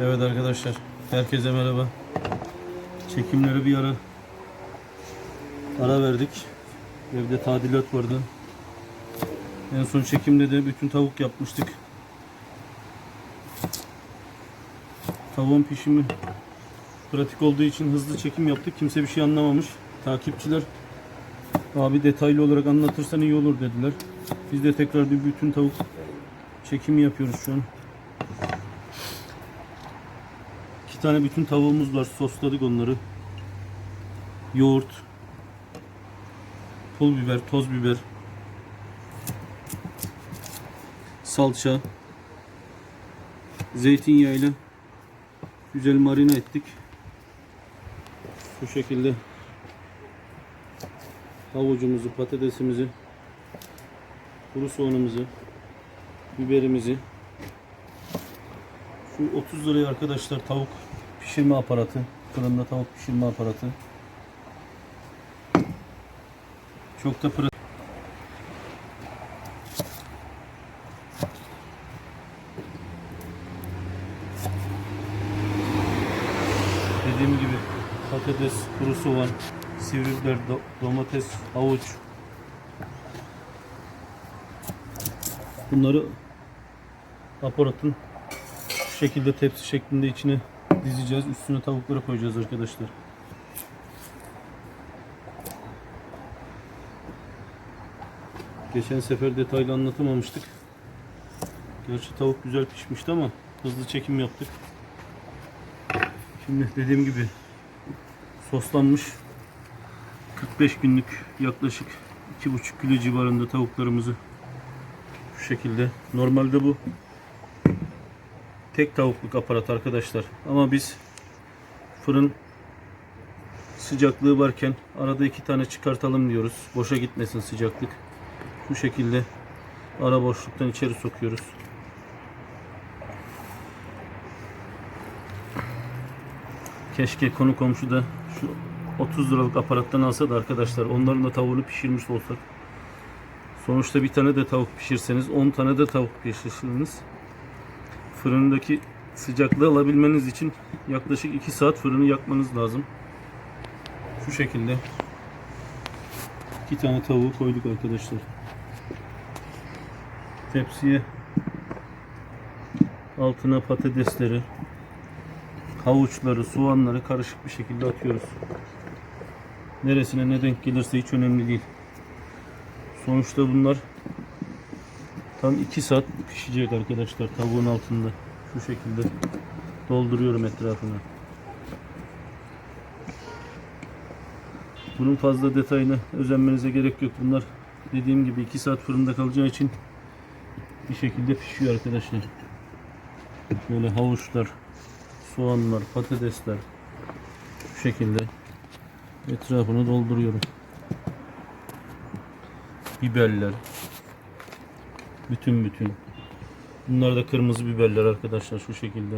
Evet arkadaşlar, herkese merhaba. Çekimleri bir ara ara verdik. Evde tadilat vardı. En son çekimde de bütün tavuk yapmıştık. Tavuğun pişimi pratik olduğu için hızlı çekim yaptık. Kimse bir şey anlamamış. Takipçiler abi detaylı olarak anlatırsan iyi olur dediler. Biz de tekrar bir bütün tavuk çekimi yapıyoruz şu an. İki tane bütün tavuğumuz var. Sosladık onları. Yoğurt, pul biber, toz biber, salça, zeytinyağıyla güzel marine ettik. Bu şekilde havucumuzu, patatesimizi, kuru soğanımızı, biberimizi şu 30 liraya arkadaşlar tavuk pişirme aparatı. Fırında tavuk pişirme aparatı. Çok da pratik. Dediğim gibi patates, kuru soğan, sivri biber, do- domates, havuç. Bunları aparatın şekilde tepsi şeklinde içine dizeceğiz. Üstüne tavukları koyacağız arkadaşlar. Geçen sefer detaylı anlatamamıştık. Gerçi tavuk güzel pişmişti ama hızlı çekim yaptık. Şimdi dediğim gibi soslanmış 45 günlük yaklaşık 2,5 kilo civarında tavuklarımızı şu şekilde. Normalde bu tek tavukluk aparat arkadaşlar. Ama biz fırın sıcaklığı varken arada iki tane çıkartalım diyoruz. Boşa gitmesin sıcaklık. Bu şekilde ara boşluktan içeri sokuyoruz. Keşke konu komşu da şu 30 liralık aparattan alsa da arkadaşlar onların da tavuğunu pişirmiş olsak. Sonuçta bir tane de tavuk pişirseniz 10 tane de tavuk pişirirsiniz. Fırındaki sıcaklığı alabilmeniz için yaklaşık 2 saat fırını yakmanız lazım. Şu şekilde iki tane tavuğu koyduk arkadaşlar. Tepsiye altına patatesleri, havuçları, soğanları karışık bir şekilde atıyoruz. Neresine ne denk gelirse hiç önemli değil. Sonuçta bunlar tam 2 saat pişecek arkadaşlar tavuğun altında. Şu şekilde dolduruyorum etrafına. Bunun fazla detayına özenmenize gerek yok. Bunlar dediğim gibi 2 saat fırında kalacağı için bir şekilde pişiyor arkadaşlar. Böyle havuçlar, soğanlar, patatesler şu şekilde etrafını dolduruyorum. Biberler bütün bütün. Bunlar da kırmızı biberler arkadaşlar şu şekilde.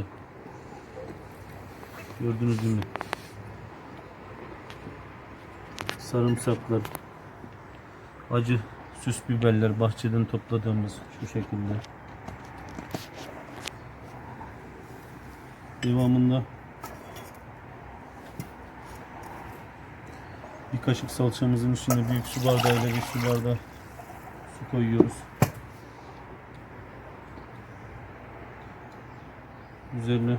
Gördünüz mü? Sarımsaklar, acı süs biberler bahçeden topladığımız şu şekilde. Devamında bir kaşık salçamızın içine büyük su bardağıyla bir su bardağı su koyuyoruz. Üzerine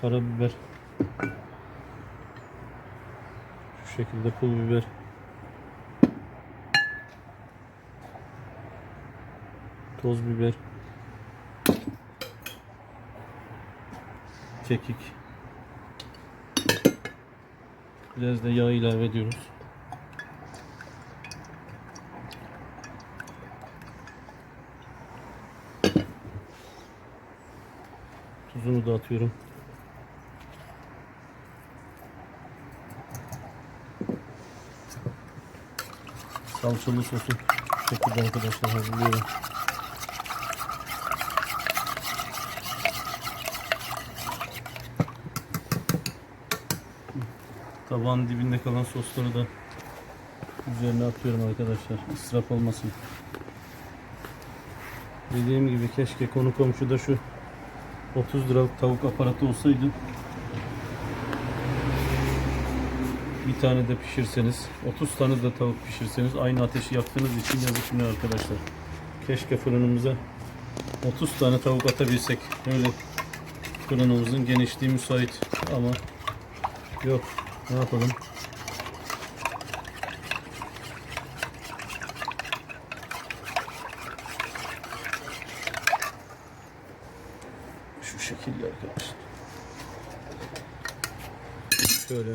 karabiber. Şu şekilde pul biber. Toz biber. Kekik. Biraz da yağ ilave ediyoruz tuzunu da atıyorum salçalı sosu şu şekilde arkadaşlar hazırlıyorum Tabağın dibinde kalan sosları da üzerine atıyorum arkadaşlar. İsraf olmasın. Dediğim gibi keşke konu komşu da şu 30 liralık tavuk aparatı olsaydı bir tane de pişirseniz 30 tane de tavuk pişirseniz aynı ateşi yaktığınız için yazık günah arkadaşlar. Keşke fırınımıza 30 tane tavuk atabilsek. Öyle fırınımızın genişliği müsait ama yok. Ne yapalım? Şu şekilde arkadaşlar. Şöyle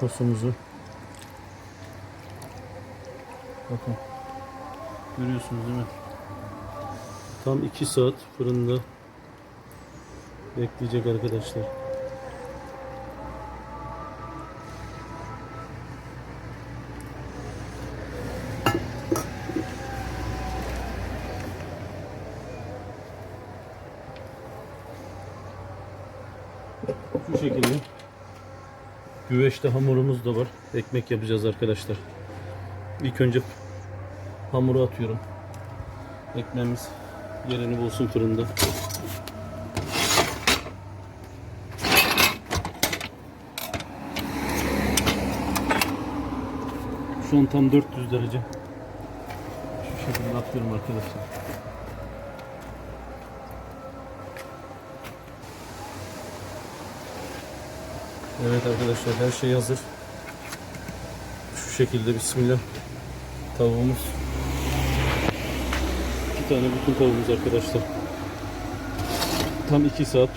sosumuzu bakın görüyorsunuz değil mi? Tam 2 saat fırında bekleyecek arkadaşlar. Şekilde. Güveçte hamurumuz da var. Ekmek yapacağız arkadaşlar. İlk önce hamuru atıyorum. Ekmeğimiz yerini bulsun fırında. Şu an tam 400 derece. Şu şekilde atıyorum arkadaşlar. Evet arkadaşlar her şey hazır. Şu şekilde bismillah. Tavuğumuz. İki tane bütün tavuğumuz arkadaşlar. Tam 2 saat.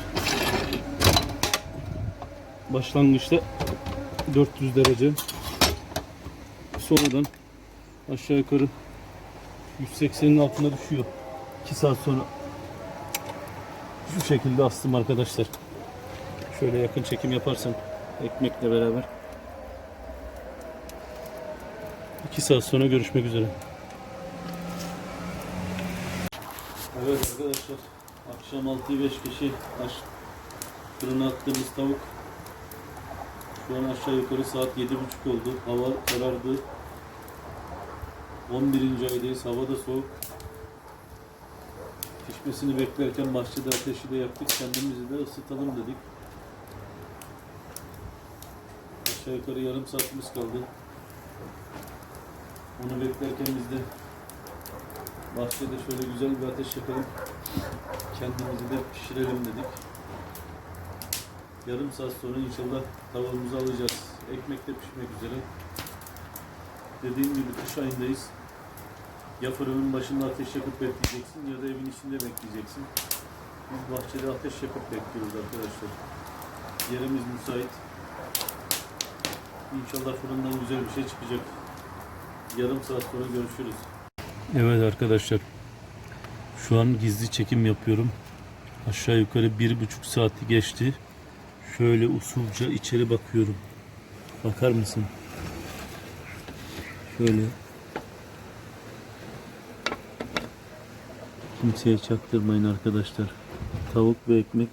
Başlangıçta 400 derece. Sonradan aşağı yukarı 180'in altına düşüyor. 2 saat sonra şu şekilde astım arkadaşlar. Şöyle yakın çekim yaparsam ekmekle beraber. 2 saat sonra görüşmek üzere. Evet arkadaşlar akşam 6'yı 5 kişi aç fırına attığımız tavuk şu an aşağı yukarı saat 7.30 oldu. Hava karardı. 11. aydayız. Hava da soğuk. Pişmesini beklerken bahçede ateşi de yaktık. Kendimizi de ısıtalım dedik. Aşağı yukarı yarım saatimiz kaldı. Onu beklerken biz de bahçede şöyle güzel bir ateş yakalım. Kendimizi de pişirelim dedik. Yarım saat sonra inşallah tavuğumuzu alacağız. Ekmek de pişmek üzere. Dediğim gibi kış ayındayız. Ya fırının başında ateş yakıp bekleyeceksin ya da evin içinde bekleyeceksin. Biz bahçede ateş yakıp bekliyoruz arkadaşlar. Yerimiz müsait. İnşallah fırından güzel bir şey çıkacak. Yarım saat sonra görüşürüz. Evet arkadaşlar. Şu an gizli çekim yapıyorum. Aşağı yukarı bir buçuk saati geçti. Şöyle usulca içeri bakıyorum. Bakar mısın? Şöyle. Kimseye çaktırmayın arkadaşlar. Tavuk ve ekmek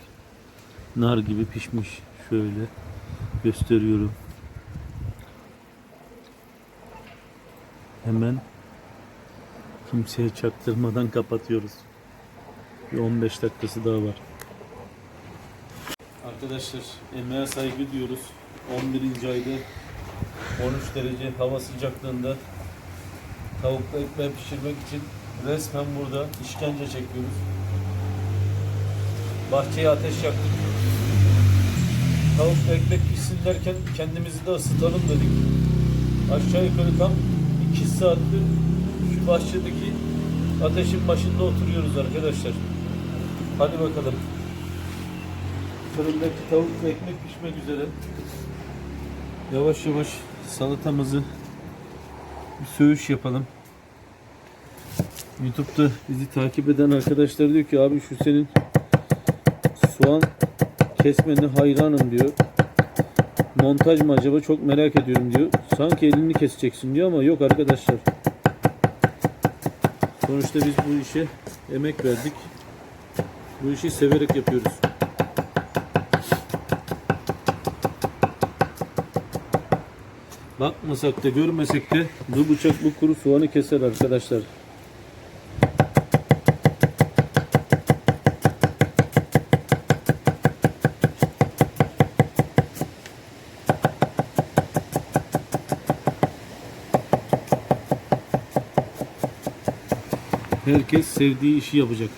nar gibi pişmiş. Şöyle gösteriyorum. Hemen kimseye çaktırmadan kapatıyoruz. Bir 15 dakikası daha var. Arkadaşlar emeğe saygı diyoruz. 11. ayda 13 derece hava sıcaklığında tavukla ekmeği pişirmek için resmen burada işkence çekiyoruz. Bahçeye ateş yaktık. Tavukla ekmek pişsin derken kendimizi de ısıtalım dedik. Aşağı yukarı tam 2 saattir şu bahçedeki ateşin başında oturuyoruz arkadaşlar. Hadi bakalım. Fırındaki tavuk ve ekmek pişmek üzere. Yavaş yavaş salatamızı bir söğüş yapalım. YouTube'da bizi takip eden arkadaşlar diyor ki abi şu senin soğan kesmene hayranım diyor. Montaj mı acaba çok merak ediyorum diyor. Sanki elini keseceksin diyor ama yok arkadaşlar. Sonuçta biz bu işe emek verdik. Bu işi severek yapıyoruz. Bakmasak da görmesek de bu bıçak bu kuru soğanı keser arkadaşlar. Herkes sevdiği işi yapacak.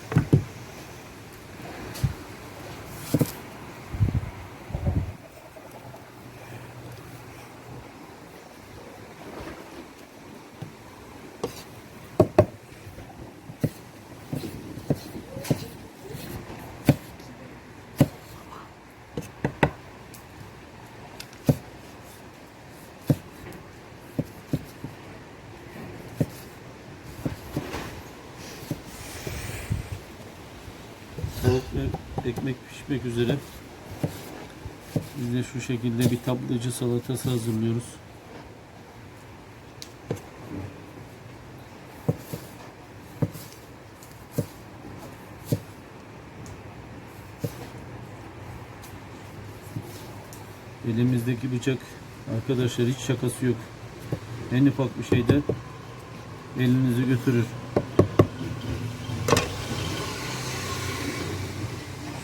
Tavuk ve ekmek pişmek üzere. Biz de şu şekilde bir tablacı salatası hazırlıyoruz. Elimizdeki bıçak arkadaşlar hiç şakası yok. En ufak bir şeyde elinizi götürür.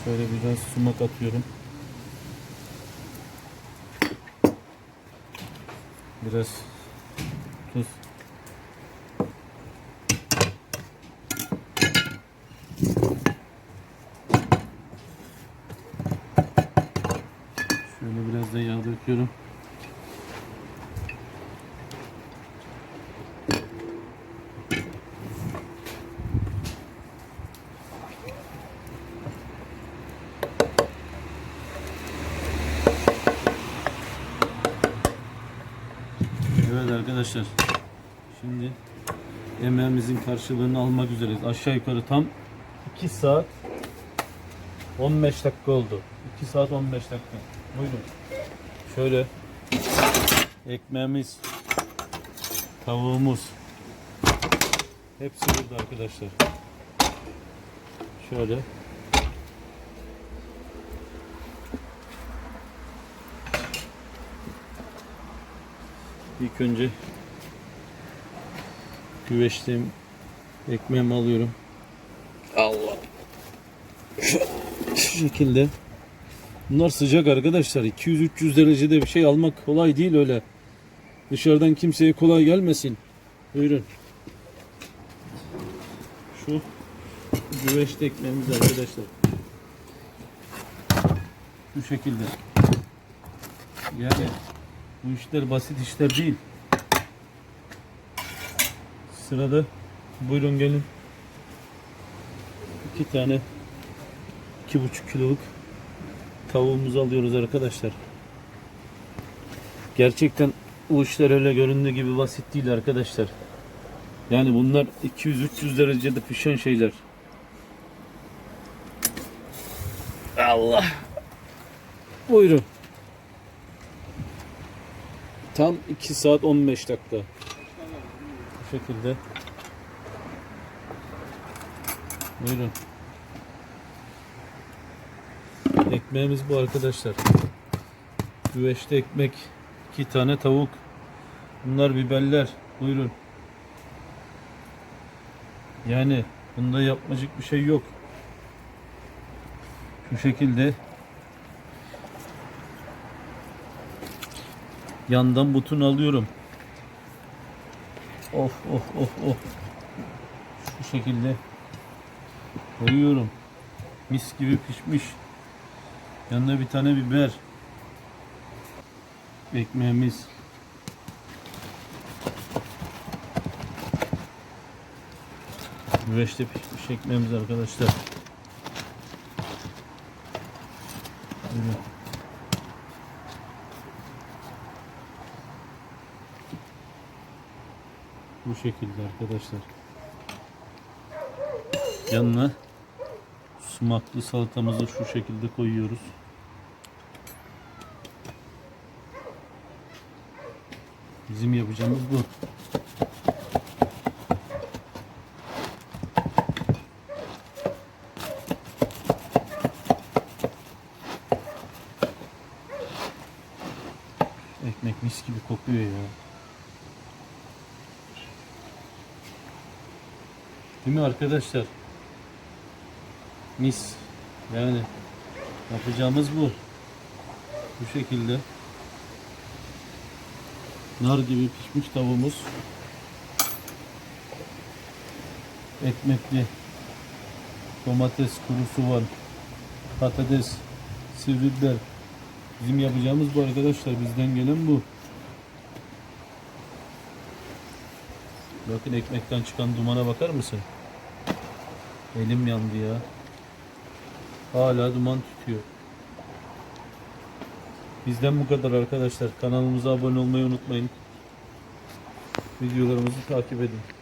Şöyle biraz sumak atıyorum. Biraz tuz. Şöyle biraz da yağ döküyorum. Evet arkadaşlar. Şimdi emeğimizin karşılığını almak üzereyiz. Aşağı yukarı tam 2 saat 15 dakika oldu. 2 saat 15 dakika. Buyurun. Şöyle ekmeğimiz, tavuğumuz hepsi burada arkadaşlar. Şöyle İlk önce güveçliğim ekmeğimi alıyorum. Allah. Şu şekilde. Bunlar sıcak arkadaşlar. 200-300 derecede bir şey almak kolay değil öyle. Dışarıdan kimseye kolay gelmesin. Buyurun. Şu güveçli ekmeğimiz arkadaşlar. Bu şekilde. Yani bu işler basit işler değil. Sırada buyurun gelin. İki tane iki buçuk kiloluk tavuğumuzu alıyoruz arkadaşlar. Gerçekten bu işler öyle göründüğü gibi basit değil arkadaşlar. Yani bunlar 200-300 derecede pişen şeyler. Allah. Buyurun. Tam 2 saat 15 dakika. Bu şekilde. Buyurun. Ekmeğimiz bu arkadaşlar. Güveçte ekmek. iki tane tavuk. Bunlar biberler. Buyurun. Yani bunda yapmacık bir şey yok. Şu şekilde Yandan butun alıyorum. Of of of of. Şu şekilde koyuyorum. Mis gibi pişmiş. Yanına bir tane biber. Ekmeğimiz. Güveçte pişmiş ekmeğimiz arkadaşlar. Buyurun. Bu şekilde arkadaşlar. Yanına sumaklı salatamızı şu şekilde koyuyoruz. Bizim yapacağımız bu. Ekmek mis gibi kokuyor ya. Değil mi arkadaşlar? Mis. Yani yapacağımız bu. Bu şekilde. Nar gibi pişmiş tavuğumuz. ekmekli, domates, kuru soğan, patates, sivri biber. Bizim yapacağımız bu arkadaşlar. Bizden gelen bu. Bakın ekmekten çıkan dumana bakar mısın? Elim yandı ya. Hala duman tutuyor. Bizden bu kadar arkadaşlar. Kanalımıza abone olmayı unutmayın. Videolarımızı takip edin.